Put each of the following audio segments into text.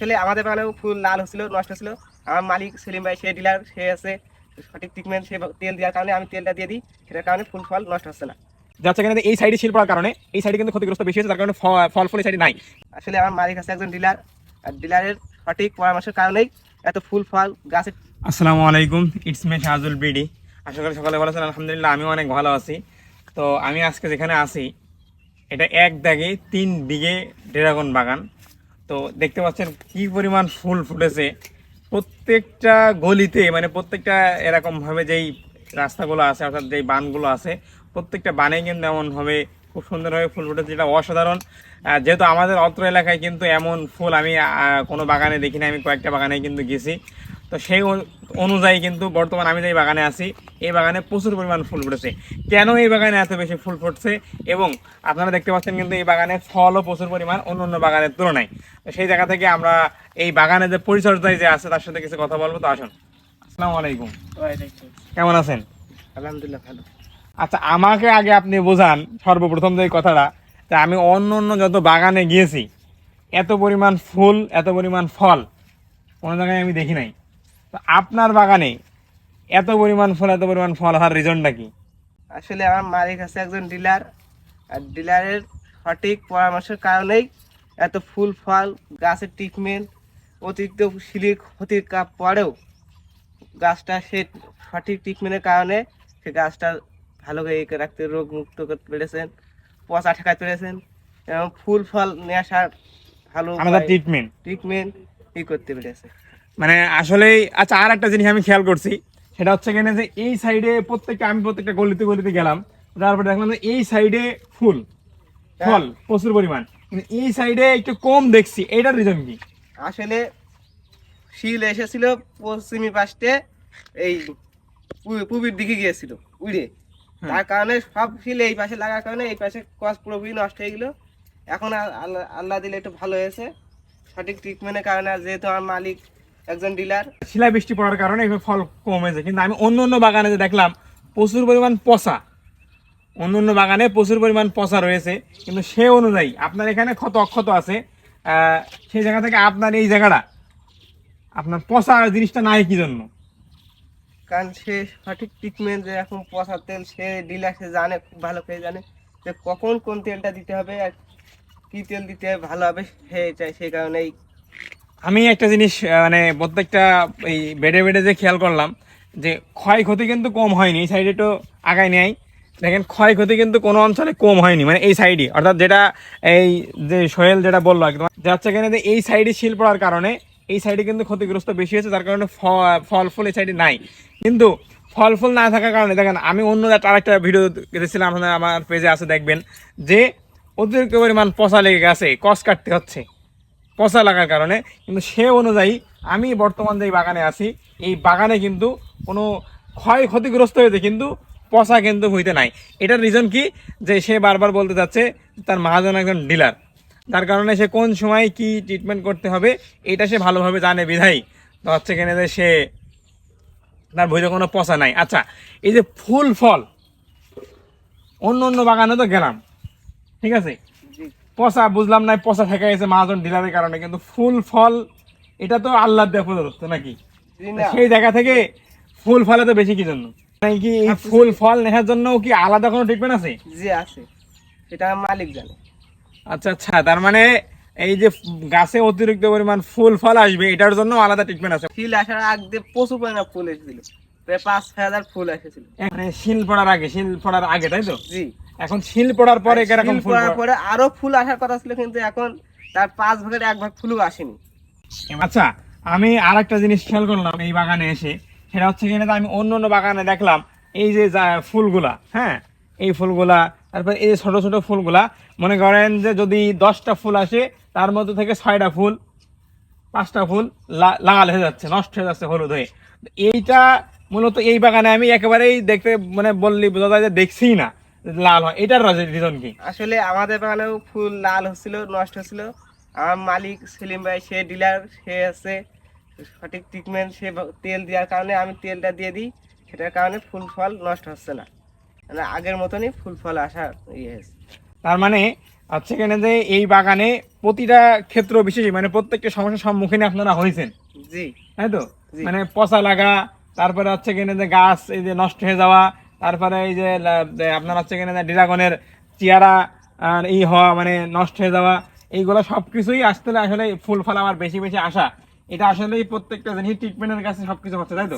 আসলে আমাদের বাগানেও ফুল লাল হচ্ছিল নষ্ট ছিল আমার মালিক সেলিম ভাই সে ডিলার সে আছে সঠিক ট্রিটমেন্ট সে তেল দেওয়ার কারণে আমি তেলটা দিয়ে দিই সেটার কারণে ফুল ফল নষ্ট হচ্ছে না। যাচ্ছে এখানে এই সাইডে শিল পড়ার কারণে এই সাইডে কিন্তু ক্ষতিগ্রস্ত বেশি হয়েছে তার কারণে ফল ফুল এই সাইডে নাই। আসলে আমার মালিক আছে একজন ডিলার আর ডিলারের সঠিক পরামর্শের কারণেই এত ফুল ফল গাছের আসসালামু আলাইকুম ইটস মে শাহজুল বিডি আশা করি সকালে ভালো আছেন আলহামদুলিল্লাহ আমিও অনেক ভালো আছি। তো আমি আজকে যেখানে আছি এটা এক দাগে তিন বিঘে ড্রাগন বাগান। তো দেখতে পাচ্ছেন কি পরিমাণ ফুল ফুটেছে। প্রত্যেকটা গলিতে মানে প্রত্যেকটা এরকমভাবে যেই রাস্তাগুলো আছে, অর্থাৎ যেই বানগুলো আছে, প্রত্যেকটা বানে কিন্তু এমনভাবে খুব সুন্দরভাবে ফুল ফুটেছে, যেটা অসাধারণ। যেহেতু আমাদের অত্র এলাকায় কিন্তু এমন ফুল আমি কোনো বাগানে দেখিনি, আমি কয়েকটা বাগানে কিন্তু গেছি। তো সেই অনুযায়ী কিন্তু বর্তমান আমি যে বাগানে আছি এই বাগানে প্রচুর পরিমাণ ফুল ফুটেছে। কেন এই বাগানে এত বেশি ফুল ফুটছে? এবং আপনারা দেখতে পাচ্ছেন কিন্তু এই বাগানে ফলও প্রচুর পরিমাণ অন্য অন্য বাগানের তুলনায়। তো সেই জায়গা থেকে আমরা এই বাগানে যে পরিচর্যায় যে আছে তার সাথে কিছু কথা বলব। তো আসুন। আসসালামু আলাইকুম। কেমন আছেন? আলহামদুলিল্লাহ ভালো। আচ্ছা আমাকে আগে আপনি বোঝান সর্বপ্রথম যে কথাটা যে আমি অন্য অন্য যত বাগানে গিয়েছি এত পরিমাণ ফুল এত পরিমাণ ফল কোনো জায়গায় আমি দেখি নাই। তো আপনার বাগানে এত পরিমাণ ফল এত পরিমাণ ফল হওয়ার রিজনটা কি? আসলে আমার মালিক আছে একজন ডিলার আর ডিলারের সঠিক পরামর্শের কারণেই এত ফুল ফল গাছের ট্রিটমেন্ট অতিরিক্ত শিলির ক্ষতির কাপ পরেও গাছটা সে সঠিক ট্রিটমেন্টের কারণে সে গাছটা ভালো করে রাখতে রোগ মুক্ত করতে পেরেছেন পচা ঠেকাতে পেরেছেন এবং ফুল ফল নিয়ে আসার ভালো আমাদের ট্রিটমেন্ট ট্রিটমেন্ট ই করতে পেরেছে। মানে আসলেই আচ্ছা আর একটা জিনিস আমি খেয়াল করছি সেটা হচ্ছে কেন যে এই সাইডে প্রত্যেকটা আমি প্রত্যেকটা গলিতে গলিতে গেলাম তারপরে দেখলাম যে এই সাইডে ফুল ফল প্রচুর পরিমাণ। এই সাইডে একটু কম দেখছি এটার রিজন কি? আসলে শিল এসেছিল পশ্চিমী পাশে এই পূবের দিকে গিয়েছিল উড়ে। তার কারণে সব শিল এই পাশে লাগার কারণে এই পাশে কস পুরোপুরি নষ্ট হয়ে গেল। এখন আল্লাহ দিলে একটু ভালো হয়েছে। সঠিক ট্রিটমেন্টের কারণে যেহেতু আমার মালিক একজন ডিলার শিলা বৃষ্টি পড়ার কারণে এভাবে ফল কমেছে কিন্তু আমি অন্য অন্য বাগানে যে দেখলাম প্রচুর পরিমাণ পচা। অন্য অন্য বাগানে প্রচুর পরিমাণ পচা রয়েছে। কিন্তু সে অনুযায়ী আপনার এখানে ক্ষত অক্ষত আছে সেই জায়গা থেকে আপনার এই জায়গাটা। আপনার পচা জিনিসটা নাই কি জন্য? কারণ সে সঠিক ট্রিটমেন্ট যে এখন পচা তেল সে ডিলার সে জানে খুব ভালো করে জানে যে কখন কোন তেলটা দিতে হবে আর কী তেল দিতে হবে ভালো হবে সে চাই সেই কারণেই আমি একটা জিনিস মানে প্রত্যেকটা এই বেডে বেডে যে খেয়াল করলাম, যে ক্ষয়ক্ষতি কিন্তু কম হয়নি, এই সাইডে একটু আগায় নেয় দেখেন, ক্ষয়ক্ষতি কিন্তু কোনো অঞ্চলে কম হয়নি মানে এই সাইডে অর্থাৎ যেটা এই যে সোহেল যেটা বলল আর কি, তোমার- যে হচ্ছে এখানে যে এই সাইডে শিল পড়ার কারণে, এই সাইডে কিন্তু ক্ষতিগ্রস্ত বেশি হয়েছে, যার কারণে ফল ফুল এই সাইডে নাই। কিন্তু ফল ফুল না থাকার কারণে, দেখেন, আমি অন্য আরেকটা ভিডিও দেখেছিলাম আমার পেজে আছে, দেখবেন, যে অতিরিক্ত পরিমাণ পচা লেগে গেছে কস কাটতে হচ্ছে। পচা লাগার কারণে। কিন্তু সে অনুযায়ী আমি বর্তমান যে বাগানে আছি, এই বাগানে কিন্তু কোনো ক্ষয় ক্ষতিগ্রস্ত হয়েছে কিন্তু পচা কিন্তু হইতে নাই। এটার রিজন কি? যে সে বারবার বলতে যাচ্ছে, তার মহাজন একজন ডিলার তার কারণে সে কোন সময় কি ট্রিটমেন্ট করতে হবে, এটা সে ভালোভাবে জানে বিধাই তো হচ্ছে কেন যে সে তার বইতে কোনো পচা নাই। আচ্ছা এই যে ফুল ফল, অন্য অন্য বাগানে তো গেলাম। ঠিক আছে? পচা বুঝলাম না পচা থেকে গেছে মহাজন ডিলারের কারণে কিন্তু ফুল ফল এটা তো আল্লাহ দেওয়া প্রদত্ত নাকি? সেই জায়গা থেকে ফুল ফলে তো বেশি কি জন্য মানে কি এই ফুল ফল নেওয়ার জন্য কি আলাদা কোনো ট্রিটমেন্ট আছে? জি আছে। আমার মালিক জানে। আচ্ছা আচ্ছা তার মানে এই যে গাছে অতিরিক্ত পরিমাণ ফুল ফল আসবে এটার জন্য আলাদা ট্রিটমেন্ট আছে। শিল আসার আগে প্রচুর পরিমাণে ফুল এসেছিল। প্রায় পাঁচ হাজার ফুল এসেছিল। মানে শিল পড়ার আগে শিল পড়ার আগে তাই তো? জি। এখন শিল পড়ার পরে কীরকম শিল ফুল পড়ার পরে আরও ফুল আসার কথা ছিল কিন্তু এখন তার পাঁচ ভাগের এক ভাগ ফুলও আসেনি। আচ্ছা আমি আর একটা জিনিস খেয়াল করলাম এই বাগানে এসে। সেটা হচ্ছে কিনা আমি অন্য অন্য বাগানে দেখলাম এই যে ফুলগুলা হ্যাঁ? এই ফুলগুলা তারপর এই যে ছোট ছোট ফুলগুলা মনে করেন যে যদি দশটা ফুল আসে তার মধ্যে থেকে ছয়টা ফুল পাঁচটা ফুল লাল হয়ে যাচ্ছে নষ্ট হয়ে যাচ্ছে হলুদ হয়ে। এইটা মূলত এই বাগানে আমি একেবারেই দেখতে মানে বললি বোঝা যায় যে দেখছিই না। লাল হয় এটার রিজন কি? আসলে আমাদের বাগানেও ফুল লাল হচ্ছিল নষ্ট হচ্ছিল। আমার মালিক সেলিম ভাই সে ডিলার সে আছে সঠিক ট্রিটমেন্ট সে তেল দেওয়ার কারণে আমি তেলটা দিয়ে দিই। সেটার কারণে ফুল ফল নষ্ট হচ্ছে না। মানে আগের মতনই ফুল ফল আসার ইয়ে হয়েছে। তার মানে আচ্ছা এখানে যে এই বাগানে প্রতিটা ক্ষেত্র বিশেষই মানে প্রত্যেকটা সমস্যার সম্মুখীন আপনারা হয়েছেন। জি। তাই তো? মানে পচা লাগা তারপরে হচ্ছে এখানে যে গাছ এই যে নষ্ট হয়ে যাওয়া তারপরে এই যে আপনার হচ্ছে এখানে ড্রাগনের চেয়ারা আর ই হওয়া মানে নষ্ট হয়ে যাওয়া এইগুলো সব কিছুই আসতে আসলে ফুল ফল আমার বেশি বেশি আসা। এটা আসলে প্রত্যেকটা জিনিস ট্রিটমেন্টের কাছে সব কিছু হচ্ছে তাই তো?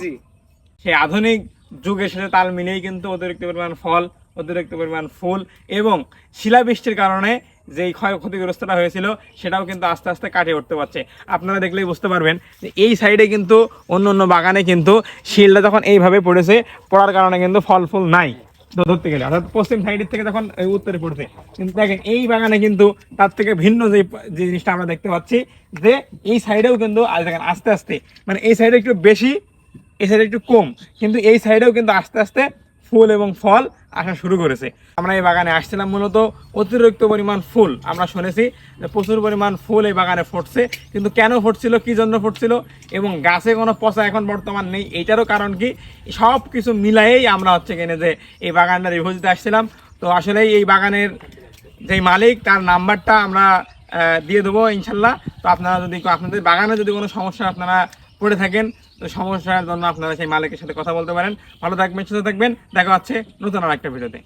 সেই আধুনিক যুগের সাথে তাল মিলেই কিন্তু অতিরিক্ত পরিমাণ ফল অতিরিক্ত পরিমাণ ফুল এবং শিলাবৃষ্টির কারণে যেই ক্ষয় ক্ষতিগ্রস্তটা হয়েছিল, সেটাও কিন্তু আস্তে আস্তে কাটিয়ে উঠতে পারছে। আপনারা দেখলেই বুঝতে পারবেন যে এই সাইডে কিন্তু অন্য অন্য বাগানে কিন্তু শিলটা যখন এইভাবে পড়েছে, পড়ার কারণে কিন্তু ফল ফুল নাই ধরতে গেলে, অর্থাৎ পশ্চিম সাইডের থেকে যখন উত্তরে পড়ছে, কিন্তু দেখেন এই বাগানে কিন্তু তার থেকে ভিন্ন যে যে জিনিসটা আমরা দেখতে পাচ্ছি, যে এই সাইডেও কিন্তু দেখেন আস্তে আস্তে মানে এই সাইডে একটু বেশি, এই সাইডে একটু কম, কিন্তু এই সাইডেও কিন্তু আস্তে আস্তে ফুল এবং ফল আসা শুরু করেছে। আমরা এই বাগানে আসছিলাম মূলত অতিরিক্ত পরিমাণ ফুল। আমরা শুনেছি প্রচুর পরিমাণ ফুল এই বাগানে ফুটছে, কিন্তু কেন ফুটছিল, কি জন্য ফুটছিল এবং গাছে কোনো পচা এখন বর্তমান নেই, এইটারও কারণ কি? সব কিছু মিলাইয়েই আমরা হচ্ছে কিনে যে এই বাগানটা রিভিউ দিতে আসছিলাম। তো আসলে এই বাগানের যে মালিক, তার নাম্বারটা আমরা দিয়ে দেবো ইনশাল্লাহ। তো আপনারা যদি, আপনাদের বাগানে যদি কোনো সমস্যা আপনারা পড়ে থাকেন। তো সমস্যার জন্য আপনারা সেই মালিকের সাথে কথা বলতে পারেন। ভালো থাকবেন, সুস্থ থাকবেন। দেখা হচ্ছে নতুন আর একটা ভিডিওতে।